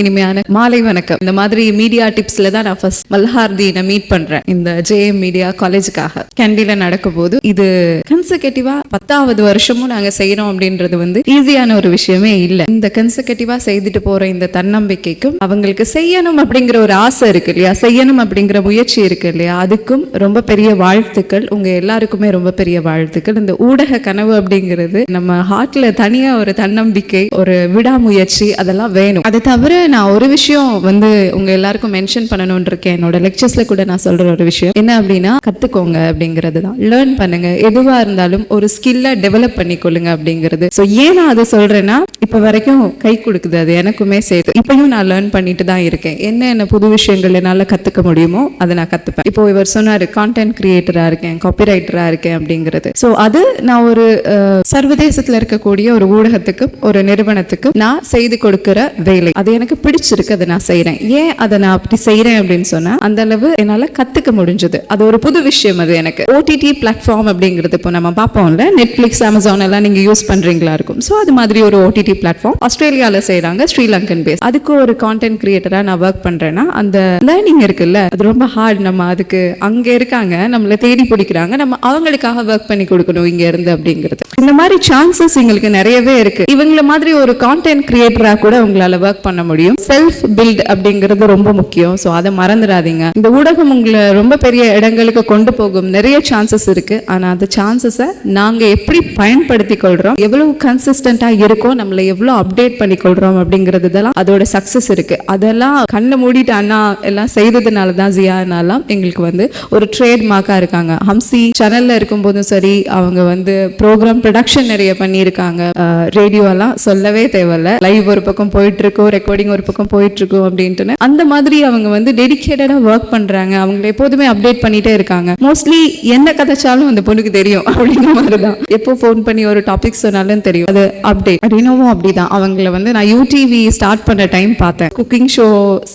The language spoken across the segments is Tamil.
இனிமையான மாலை வணக்கம். இந்த மாதிரி மீடியா டிப்ஸ்ல தான் நான் ஃபர்ஸ்ட் மல்ஹார்தீனை மீட் பண்றேன். இந்த ஜேஎம் மீடியா காலேஜுக்காக கேண்டில நடக்கும் போது இது கன்செகட்டிவா பத்தாவது வருஷமும் நாங்க செய்யறோம் அப்படின்றது வந்து ஈஸியான ஒரு விஷயமே இல்லை. இந்த கன்செகட்டிவா செய்துட்டு போற இந்த தன்னம்பிக்கைக்கும் அவங்களுக்கு செய்யணும் அப்படிங்கிற ஒரு ஆசை இருக்கு இல்லையா? செய்யணும் அப்படிங்கிற முயற்சி இருக்கு இல்லையா? அதுக்கும் ரொம்ப பெரிய வாழ்த்துக்கள். உங்க எல்லாருக்குமே ரொம்ப பெரிய வாழ்த்துக்கள். இந்த ஊடக கனவு அப்படிங்கிறது நம்ம ஹார்ட்ல தனியா ஒரு தன்னம்பிக்கை ஒரு விடாமுயற்சி அதெல்லாம் வேணும். அது தவிர நான் ஒரு விஷயம் வந்து உங்க எல்லாருக்கும் மென்ஷன் பண்ணணும்னு இருக்கேன் என்னோட லெக்சர்ஸ்ல கூட நான் சொல்ற ஒரு விஷயம். என்ன அப்படின்னா கத்துக்கோங்க அப்படிங்கிறது தான். லேர்ன் பண்ணுங்க. எதுவா இருந்தாலும் ஒரு ஸ்கில்ல டெவலப் பண்ணிக்கொள்ளுங்க அப்படிங்கிறது. ஸோ ஏன் நான் அதை சொல்றேன்னா இப்ப வரைக்கும் கை கொடுக்குது. அது எனக்குமே சேர்த்து. இப்பயும் நான் லேர்ன் பண்ணிட்டு தான் இருக்கேன். என்ன என்ன புது விஷயங்கள் என்னால கத்துக்க முடியுமோ அதை நான் கத்துப்பேன். இப்போ இவர் சொன்னாரு கான்டென்ட் கிரியேட்டரா இருக்கேன் காப்பி ரைட்டரா இருக்கேன் அப்படிங்கிறது. ஸோ அது நான் ஒரு சர்வதேசத்துல இருக்கக்கூடிய ஒரு ஊடகத்துக்கும் ஒரு நிறுவனத்துக்கும் நான் செய்து கொடுக்கிற வேலை. அது எனக்கு பிடிச்சிருக்கு அதை நான் செய்றேன். ஏன் அதை நான் அப்படி செய்கிறேன் அப்படின்னு சொன்னா அந்த அளவு என்னால கத்துக்க முடிஞ்சது. அது ஒரு புது விஷயம் அது எனக்கு. ஓடிடி பிளாட்ஃபார்ம் அப்படிங்கிறது இப்போ நம்ம பார்ப்போம்ல நெட்ஃப்ளிக்ஸ் அமேசான் எல்லாம் நீங்க யூஸ் பண்றீங்களா இருக்கும். ஸோ அது மாதிரி ஒரு ஓடிடி பிளாட்ஃபார்ம் ஆஸ்திரேலியாவில் செய்கிறாங்க ஸ்ரீலங்கன் பேஸ் அதுக்கு ஒரு கான்டென்ட் கிரியேட்டரா நான் ஒர்க் பண்றேன்னா அந்த லேர்னிங் இருக்குல்ல? அது ரொம்ப ஹார்ட் நம்ம அதுக்கு அங்க இருக்காங்க நம்மள தேடி பிடிக்கிறாங்க. நம்ம அவங்களுக்காக ஒர்க் பண்ணி கொடுக்கணும் இங்க இருந்து அப்படிங்கிறது. இந்த மாதிரி சான்சஸ் எங்களுக்கு நிறையவே இருக்கு. இவங்கள மாதிரி ஒரு கான்டென்ட் கிரியேட்டரா கூட உங்களால ஒர்க் பண்ண முடியும். செல்ஃப் பில்ட் அப்படிங்கிறது ரொம்ப முக்கியம். ஸோ அதை மறந்துடாதீங்க. இந்த ஊடகம் உங்களை ரொம்ப பெரிய இடங்களுக்கு கொண்டு போகும். நிறைய சான்சஸ் இருக்கு. ஆனா அந்த சான்சஸை நாங்க எப்படி பயன்படுத்தி கொள்றோம்? எவ்வளவு கன்சிஸ்டண்டாக இருக்கோ நம்மளை எவ்வளோ அப்டேட் பண்ணி கொள்றோம்? அப்படிங்கிறது இதெல்லாம் அதோட சக்சஸ் இருக்கு. அதெல்லாம் கண்ணை மூடிட்டு அண்ணா எல்லாம் செய்ததுனால தான் ஜியானாலாம் எங்களுக்கு வந்து ஒரு ட்ரேட் மார்க்கா இருக்காங்க. ஹம்சி சேனல்ல இருக்கும்போதும் சரி அவங்க வந்து ப்ரோக்ராம் ப்ரொடக்ஷன் நிறைய பண்ணியிருக்காங்க. ரேடியோ எல்லாம் சொல்லவே தேவையில்ல. லைவ் ஒரு பக்கம் போயிட்டு இருக்கோம் ரெக்கார்டிங் ஒரு பக்கம் போயிட்டு இருக்கும் அப்படின்ட்டு அந்த மாதிரி அவங்க வந்து டெடிக்கேட்டடா ஒர்க் பண்றாங்க. அவங்க எப்போதுமே அப்டேட் பண்ணிட்டே இருக்காங்க. மோஸ்ட்லி என்ன கதைச்சாலும் அந்த பொண்ணுக்கு தெரியும் அப்படிங்கிற மாதிரி தான் எப்போ ஃபோன் பண்ணி ஒரு டாபிக் சொன்னாலும் தெரியும். அது அப்டேட் ரீனோவும் அப்படிதான். அவங்கள வந்து நான் யூடிவி ஸ்டார்ட் பண்ண டைம் பார்த்தேன். குக்கிங் ஷோ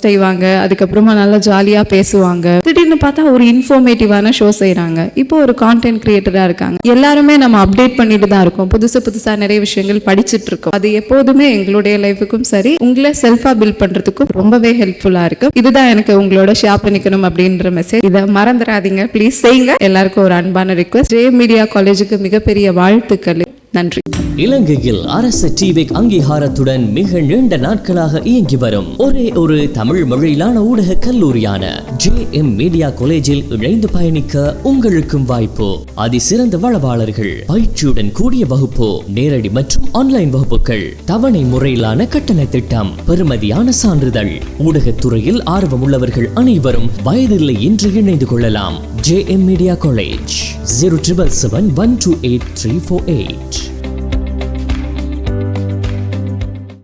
செய்வாங்க. அதுக்கப்புறமா நல்லா ஜாலியா பேசுவாங்க. திடீர்னு பார்த்தா ஒரு இன்ஃபர்மேட்டிவான ஷோ செய்யறாங்க இப்போ ஒரு கான்டென்ட் கிரியேட்டரா இருக்காங்க. எல்லாருமே நம்ம அப்டேட் பண்ணிட்டு தான் இருக்கோம். புதுசு புதுசா நிறைய விஷயங்கள் படிச்சுட்டு இருக்கோம். அது எப்போதுமே எங்களுடைய லைஃபுக்கும் சரி உங்களை செல்ஃப் பில்ட் பண்றதுக்கும் ரொம்பவே ஹெல்ப்ஃபுல்லா இருக்கு. இதுதான் எனக்கு உங்களோட ஷேர் பண்ணிக்கணும் அப்படின்ற மெசேஜ் இதை மறந்துடாதீங்க ப்ளீஸ் செய்யுங்க. எல்லாருக்கும் ஒரு அன்பான ரிக்வஸ்ட் ஜே மீடியா காலேஜுக்கு மிகப்பெரிய வாழ்த்துக்கள். நன்றி. இலங்கையில் அரசு டிவிக் அங்கீகாரத்துடன் மிக நீண்ட நாட்களாக இயங்கி வரும். ஒரே ஒரு தமிழ் மொழியிலான ஊடக கல்லூரியான ஜே எம் மீடியா காலேஜில் இணைந்து பயணிக்க உங்களுக்கும் வாய்ப்பு. அதிசிறந்த வளவாளர்கள் பயிற்சியுடன் கூடிய வகுப்பு நேரடி மற்றும் ஆன்லைன் வகுப்புகள் தவணை முறையிலான கட்டண திட்டம் பெறுமதியான சான்றிதழ். ஊடகத்துறையில் ஆர்வமுள்ளவர்கள் அனைவரும் வயதில்லை என்று இணைந்து கொள்ளலாம். J M media college zero triple seven one two eight three four eight